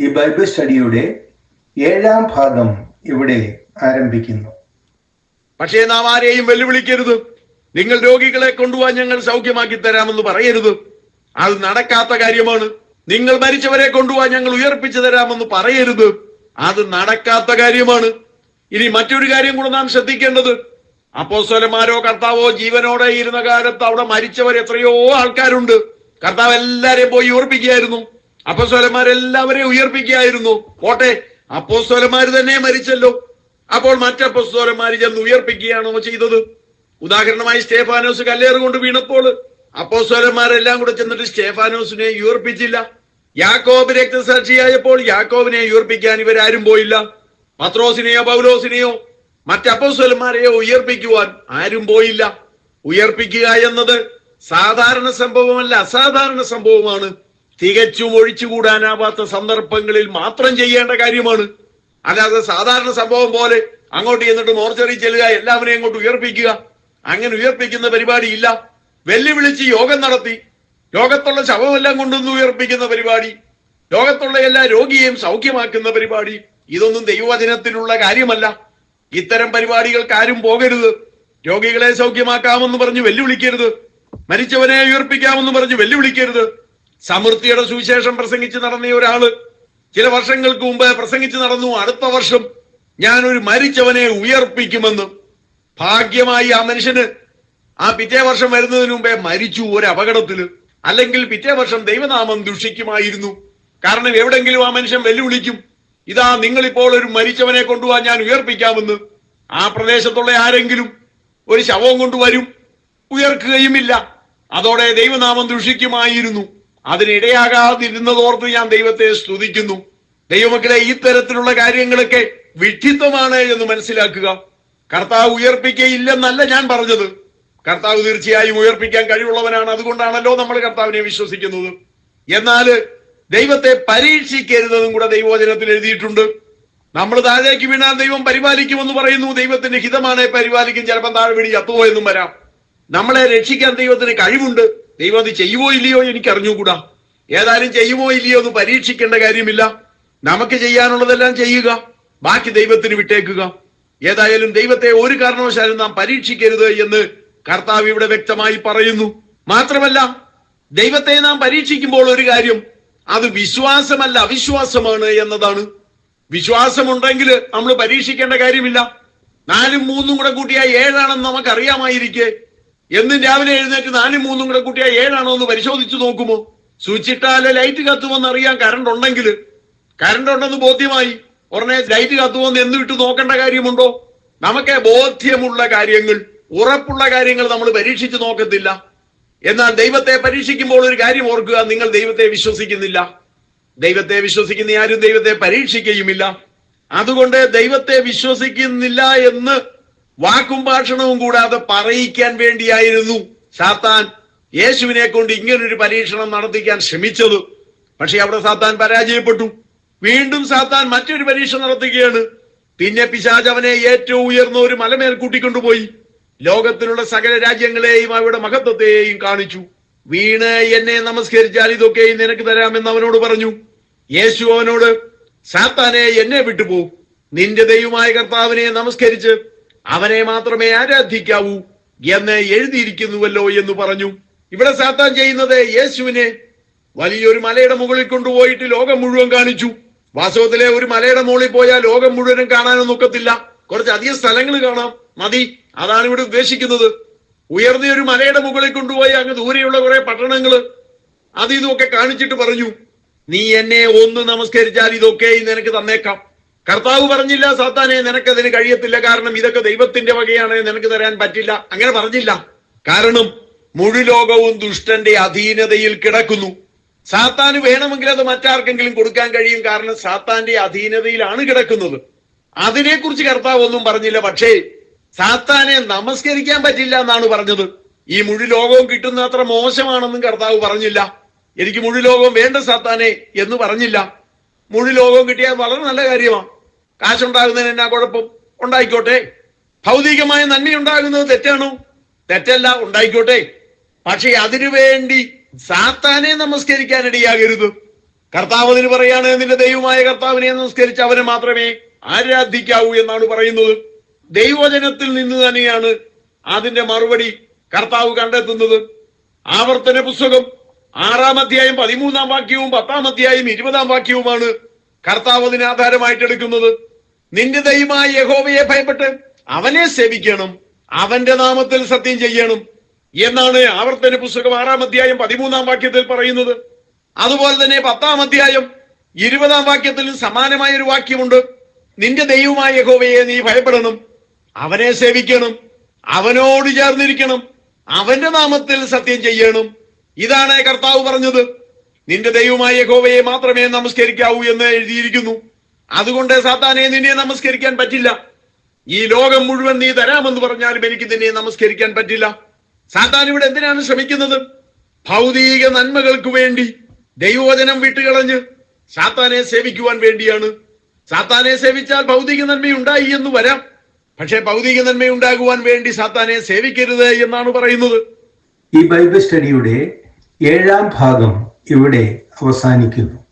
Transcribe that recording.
ഈ ബൈബിൾ സ്റ്റഡിയുടെ ഏഴാം ഭാഗം ഇവിടെ ആരംഭിക്കുന്നു. പക്ഷേ നാം ആരെയും വെല്ലുവിളിക്കരുത്. നിങ്ങൾ രോഗികളെ കൊണ്ടുപോകാൻ ഞങ്ങൾ സൗഖ്യമാക്കി തരാമെന്ന് പറയരുത്. അത് നടക്കാത്ത കാര്യമാണ്. നിങ്ങൾ മരിച്ചവരെ കൊണ്ടുപോകാൻ ഞങ്ങൾ ഉയർപ്പിച്ചു തരാമെന്ന് പറയരുത്. അത് നടക്കാത്ത കാര്യമാണ്. ഇനി മറ്റൊരു കാര്യം കൂടെ നാം ശ്രദ്ധിക്കേണ്ടത്. അപ്പോസ്വലന്മാരോ കർത്താവോ ജീവനോടെ ഇരുന്ന കാലത്ത് അവിടെ മരിച്ചവർ എത്രയോ ആൾക്കാരുണ്ട്. കർത്താവ് എല്ലാരെയും പോയി ഉയർപ്പിക്കുകയായിരുന്നു അപ്പോസ്വലന്മാരെല്ലാവരെയും ഉയർപ്പിക്കുകയായിരുന്നു. പോട്ടെ അപ്പോസ്വലന്മാർ തന്നെ മരിച്ചല്ലോ. അപ്പോൾ മറ്റപ്പോസ്വലന്മാർ ചെന്ന് ഉയർപ്പിക്കുകയാണോ ചെയ്തത്? ഉദാഹരണമായി സ്റ്റേഫാനോസ് കല്ലേറ് കൊണ്ട് വീണപ്പോൾ അപ്പോസ്വലന്മാരെല്ലാം കൂടെ ചെന്നിട്ട് സ്റ്റേഫാനോസിനെ ഉയർപ്പിച്ചില്ല. യാക്കോബ് രക്തസാക്ഷിയായപ്പോൾ യാക്കോബിനെ ഉയർപ്പിക്കാൻ ഇവരാരും പോയില്ല. പത്രോസിനെയോ പൗലോസിനെയോ മറ്റപ്പോസ്വലന്മാരെയോ ഉയർപ്പിക്കുവാൻ ആരും പോയില്ല. ഉയർപ്പിക്കുക എന്നത് സാധാരണ സംഭവമല്ല അസാധാരണ സംഭവമാണ്. തികച്ചും ഒഴിച്ചുകൂടാനാവാത്ത സന്ദർഭങ്ങളിൽ മാത്രം ചെയ്യേണ്ട കാര്യമാണ്. അല്ലാതെ സാധാരണ സംഭവം പോലെ അങ്ങോട്ട് ചെന്നിട്ട് മോർച്ചറി ചെല്ലുക എല്ലാവരെയും അങ്ങോട്ട് ഉയർപ്പിക്കുക അങ്ങനെ ഉയർപ്പിക്കുന്ന പരിപാടി ഇല്ല വെല്ലുവിളിച്ച് യോഗം നടത്തി ലോകത്തുള്ള ശവമെല്ലാം കൊണ്ടുവന്ന് ഉയർപ്പിക്കുന്ന പരിപാടി ലോകത്തുള്ള എല്ലാ രോഗിയെയും സൗഖ്യമാക്കുന്ന പരിപാടി ഇതൊന്നും ദൈവവചനത്തിലുള്ള കാര്യമല്ല. ഇത്തരം പരിപാടികൾക്ക് ആരും പോകരുത്. രോഗികളെ സൗഖ്യമാക്കാമെന്ന് പറഞ്ഞ് വെല്ലുവിളിക്കരുത്. മരിച്ചവനെ ഉയർപ്പിക്കാമെന്ന് പറഞ്ഞ് വെല്ലുവിളിക്കരുത്. സമൃദ്ധിയുടെ സുവിശേഷം പ്രസംഗിച്ച് നടന്ന ഒരാൾ ചില വർഷങ്ങൾക്ക് മുമ്പ് പ്രസംഗിച്ച് നടന്നു. അടുത്ത വർഷം ഞാൻ ഒരു മരിച്ചവനെ ഉയർപ്പിക്കുമെന്ന്. ഭാഗ്യമായി ആ മനുഷ്യന് ആ പിറ്റേ വർഷം വരുന്നതിന് മുമ്പേ മരിച്ചു ഒരു അപകടത്തിൽ അല്ലെങ്കിൽ പിറ്റേ വർഷം ദൈവനാമം ദുഷിക്കുമായിരുന്നു. കാരണം എവിടെങ്കിലും ആ മനുഷ്യൻ വെല്ലുവിളിക്കും ഇതാ നിങ്ങളിപ്പോൾ ഒരു മരിച്ചവനെ കൊണ്ടുപോകാൻ ഞാൻ ഉയർപ്പിക്കാമെന്ന്. ആ പ്രദേശത്തുള്ള ആരെങ്കിലും ഒരു ശവം കൊണ്ടുവരും ഉയർക്കുകയുമില്ല. അതോടെ ദൈവനാമം ദുഷിക്കുമായിരുന്നു. അതിനിടയാകാതിരുന്നതോർത്ത് ഞാൻ ദൈവത്തെ സ്തുതിക്കുന്നു. ദൈവമക്കളെ ഈ തരത്തിലുള്ള കാര്യങ്ങളൊക്കെ വിഡ്ഢിത്വമാണ് എന്ന് മനസ്സിലാക്കുക. കർത്താവ് ഉയർപ്പിക്കയില്ലെന്നല്ല ഞാൻ പറഞ്ഞത്. കർത്താവ് തീർച്ചയായും ഉയർപ്പിക്കാൻ കഴിവുള്ളവനാണ്. അതുകൊണ്ടാണല്ലോ നമ്മൾ കർത്താവിനെ വിശ്വസിക്കുന്നത്. എന്നാൽ ദൈവത്തെ പരീക്ഷിക്കരുതെന്നും കൂടെ ദൈവവചനത്തിൽ എഴുതിയിട്ടുണ്ട്. നമ്മൾ താഴേക്ക് വീണാൽ ദൈവം പരിപാലിക്കുമെന്ന് പറയുന്നു. ദൈവത്തിന്റെ ഹിതമാണ് പരിപാലിക്കും. ചിലപ്പോൾ താഴെ വീടി ചത്തുപോയെന്നും വരാം. നമ്മളെ രക്ഷിക്കാൻ ദൈവത്തിന് കഴിവുണ്ട്. ദൈവം അത് ചെയ്യുമോ ഇല്ലയോ എനിക്ക് അറിഞ്ഞുകൂടാ. ഏതായാലും ചെയ്യുമോ ഇല്ലയോ എന്ന് പരീക്ഷിക്കേണ്ട കാര്യമില്ല. നമുക്ക് ചെയ്യാനുള്ളതെല്ലാം ചെയ്യുക. ബാക്കി ദൈവത്തിന് വിട്ടേക്കുക. ഏതായാലും ദൈവത്തെ ഒരു കാരണവശാലും നാം പരീക്ഷിക്കരുത് എന്ന് കർത്താവ് ഇവിടെ വ്യക്തമായി പറയുന്നു. മാത്രമല്ല ദൈവത്തെ നാം പരീക്ഷിക്കുമ്പോൾ ഒരു കാര്യം അത് വിശ്വാസമല്ല അവിശ്വാസമാണ് എന്നതാണ്. വിശ്വാസമുണ്ടെങ്കിൽ നമ്മൾ പരീക്ഷിക്കേണ്ട കാര്യമില്ല. നാലും മൂന്നും കൂടെ കൂട്ടിയാൽ ഏഴാണെന്ന് നമുക്ക് അറിയാമായിരിക്കെ എന്നും രാവിലെ എഴുന്നേറ്റ് നാലും മൂന്നും കൂടെ കൂട്ടിയാൽ ഏഴാണോ എന്ന് പരിശോധിച്ചു നോക്കുമോ? സ്വിച്ചിട്ടാൽ ലൈറ്റ് കത്തുമെന്ന് അറിയാൻ കറണ്ട് ഉണ്ടെങ്കിൽ. കറണ്ട് ഉണ്ടെന്ന് ബോധ്യമായി. ഉടനെ ലൈറ്റ് കത്തുമെന്ന് എന്ന് വിട്ട് നോക്കേണ്ട കാര്യമുണ്ടോ? നമുക്ക് ബോധ്യമുള്ള കാര്യങ്ങൾ ഉറപ്പുള്ള കാര്യങ്ങൾ നമ്മൾ പരീക്ഷിച്ചു നോക്കത്തില്ല. എന്നാൽ ദൈവത്തെ പരീക്ഷിക്കുമ്പോൾ ഒരു കാര്യം ഓർക്കുക നിങ്ങൾ ദൈവത്തെ വിശ്വസിക്കുന്നില്ല. ദൈവത്തെ വിശ്വസിക്കുന്ന ആരും ദൈവത്തെ പരീക്ഷിക്കുകയുമില്ല. അതുകൊണ്ട് ദൈവത്തെ വിശ്വസിക്കുന്നില്ല എന്ന് വാക്കും ഭാഷണവും കൂടാതെ പറയിക്കാൻ വേണ്ടിയായിരുന്നു സാത്താൻ യേശുവിനെ കൊണ്ട് ഇങ്ങനൊരു പരീക്ഷണം നടത്തിക്കാൻ ശ്രമിച്ചത്. പക്ഷെ അവിടെ സാത്താൻ പരാജയപ്പെട്ടു. വീണ്ടും സാത്താൻ മറ്റൊരു പരീക്ഷ നടത്തുകയാണ്. പിന്നെ പിശാജ് അവനെ ഏറ്റവും ഉയർന്ന ഒരു മലമേൽ കൂട്ടിക്കൊണ്ടുപോയി. ലോകത്തിലുള്ള സകല രാജ്യങ്ങളെയും അവയുടെ മഹത്വത്തെയും കാണിച്ചു. വീണ് എന്നെ നമസ്കരിച്ചാൽ ഇതൊക്കെ നിനക്ക് തരാമെന്ന് അവനോട് പറഞ്ഞു. യേശു അവനോട് സാത്താനെ എന്നെ വിട്ടുപോ. നിന്റെ ദൈവമായ കർത്താവിനെ നമസ്കരിച്ച് അവനെ മാത്രമേ ആരാധിക്കാവൂ എന്ന് എഴുതിയിരിക്കുന്നുവല്ലോ എന്ന് പറഞ്ഞു. ഇവിടെ സാത്താൻ ചെയ്യുന്നത് യേശുവിനെ വലിയൊരു മലയുടെ മുകളിൽ കൊണ്ടുപോയിട്ട് ലോകം മുഴുവൻ കാണിച്ചു. വാസ്തവത്തിലെ ഒരു മലയുടെ മുകളിൽ പോയാൽ ലോകം മുഴുവനും കാണാനൊന്നും ഒക്കത്തില്ല. കുറച്ച് അധികം സ്ഥലങ്ങൾ കാണാം. മതി. അതാണ് ഇവിടെ ഉദ്ദേശിക്കുന്നത്. ഉയർന്ന ഒരു മലയുടെ മുകളിൽ കൊണ്ടുപോയി അങ്ങ് ദൂരെയുള്ള കുറെ പട്ടണങ്ങൾ അത് ഇതുമൊക്കെ കാണിച്ചിട്ട് പറഞ്ഞു നീ എന്നെ ഒന്ന് നമസ്കരിച്ചാൽ ഇതൊക്കെ നിനക്ക് തന്നേക്കാം. കർത്താവ് പറഞ്ഞില്ല സാത്താനെ നിനക്കതിന് കഴിയത്തില്ല. കാരണം ഇതൊക്കെ ദൈവത്തിന്റെ വകയാണ്. നിനക്ക് തരാൻ പറ്റില്ല. അങ്ങനെ പറഞ്ഞില്ല. കാരണം മുഴുലോകവും ദുഷ്ടന്റെ അധീനതയിൽ കിടക്കുന്നു. സാത്താന് വേണമെങ്കിൽ അത് മറ്റാർക്കെങ്കിലും കൊടുക്കാൻ കഴിയും. കാരണം സാത്താന്റെ അധീനതയിലാണ് കിടക്കുന്നത്. അതിനെക്കുറിച്ച് കർത്താവ് ഒന്നും പറഞ്ഞില്ല. പക്ഷേ സാത്താനെ നമസ്കരിക്കാൻ പറ്റില്ല എന്നാണ് പറഞ്ഞത്. ഈ മുഴു ലോകവും കിട്ടുന്ന അത്ര മോശമാണെന്നും കർത്താവ് പറഞ്ഞില്ല. എനിക്ക് മുഴു ലോകവും വേണ്ട സാത്താനെ എന്ന് പറഞ്ഞില്ല. മുഴു ലോകവും കിട്ടിയാൽ വളരെ നല്ല കാര്യമാണ്. കാശുണ്ടാകുന്നതിന് എന്നാ കുഴപ്പം? ഉണ്ടായിക്കോട്ടെ. ഭൗതികമായ നന്മയുണ്ടാകുന്നത് തെറ്റാണോ? തെറ്റല്ല ഉണ്ടായിക്കോട്ടെ. പക്ഷെ അതിനുവേണ്ടി സാത്താനെ നമസ്കരിക്കാൻ ഇടയാകരുത്. കർത്താവിന് പറയാണ് നിന്റെ ദൈവമായ കർത്താവിനെ നമസ്കരിച്ച് അവനെ മാത്രമേ ആരാധിക്കാവൂ എന്നാണ് പറയുന്നത്. ദൈവജനത്തിൽ നിന്ന് തന്നെയാണ് അതിന്റെ മറുപടി കർത്താവ് കണ്ടെത്തുന്നത്. ആവർത്തന പുസ്തകം ആറാം അധ്യായം പതിമൂന്നാം വാക്യവും പത്താം അധ്യായം ഇരുപതാം വാക്യവുമാണ് കർത്താവ് അതിന് ആധാരമായിട്ട് എടുക്കുന്നത് നിന്റെ ദൈവമായ യഹോവയെ ഭയപ്പെട്ട് അവനെ സേവിക്കണം അവന്റെ നാമത്തിൽ സത്യം ചെയ്യണം എന്നാണ് ആവർത്തന പുസ്തകം ആറാം അധ്യായം പതിമൂന്നാം വാക്യത്തിൽ പറയുന്നത്. അതുപോലെ തന്നെ പത്താം അധ്യായം ഇരുപതാം വാക്യത്തിലും സമാനമായ ഒരു വാക്യമുണ്ട്. നിന്റെ ദൈവമായ യഹോവയെ നീ ഭയപ്പെടണം അവനെ സേവിക്കണം അവനോട് ചേർന്നിരിക്കണം അവന്റെ നാമത്തിൽ സത്യം ചെയ്യണം. ഇതാണ് കർത്താവ് പറഞ്ഞത്. നിന്റെ ദൈവമായ യഹോവയെ മാത്രമേ നമസ്കരിക്കാവൂ എന്ന് എഴുതിയിരിക്കുന്നു. അതുകൊണ്ട് സാത്താനെ നിന്നെ നമസ്കരിക്കാൻ പറ്റില്ല. ഈ ലോകം മുഴുവൻ നീ തരാമെന്ന് പറഞ്ഞാലും എനിക്ക് നിന്നെ നമസ്കരിക്കാൻ പറ്റില്ല. സാത്താൻ ഇവിടെ എന്തിനാണ് ശ്രമിക്കുന്നത്? ഭൗതിക നന്മകൾക്ക് വേണ്ടി ദൈവവചനം വിട്ടുകളഞ്ഞ് സാത്താനെ സേവിക്കുവാൻ വേണ്ടിയാണ്. സാത്താനെ സേവിച്ചാൽ ഭൗതിക നന്മയുണ്ടായി എന്ന് വരാം. പക്ഷെ ഭൗതിക നന്മയുണ്ടാകുവാൻ വേണ്ടി സാത്താനെ സേവിക്കരുത് എന്നാണ് പറയുന്നത്. ഈ ബൈബിൾ സ്റ്റഡിയുടെ ഏഴാം ഭാഗം ഇവിടെ അവസാനിക്കുന്നു.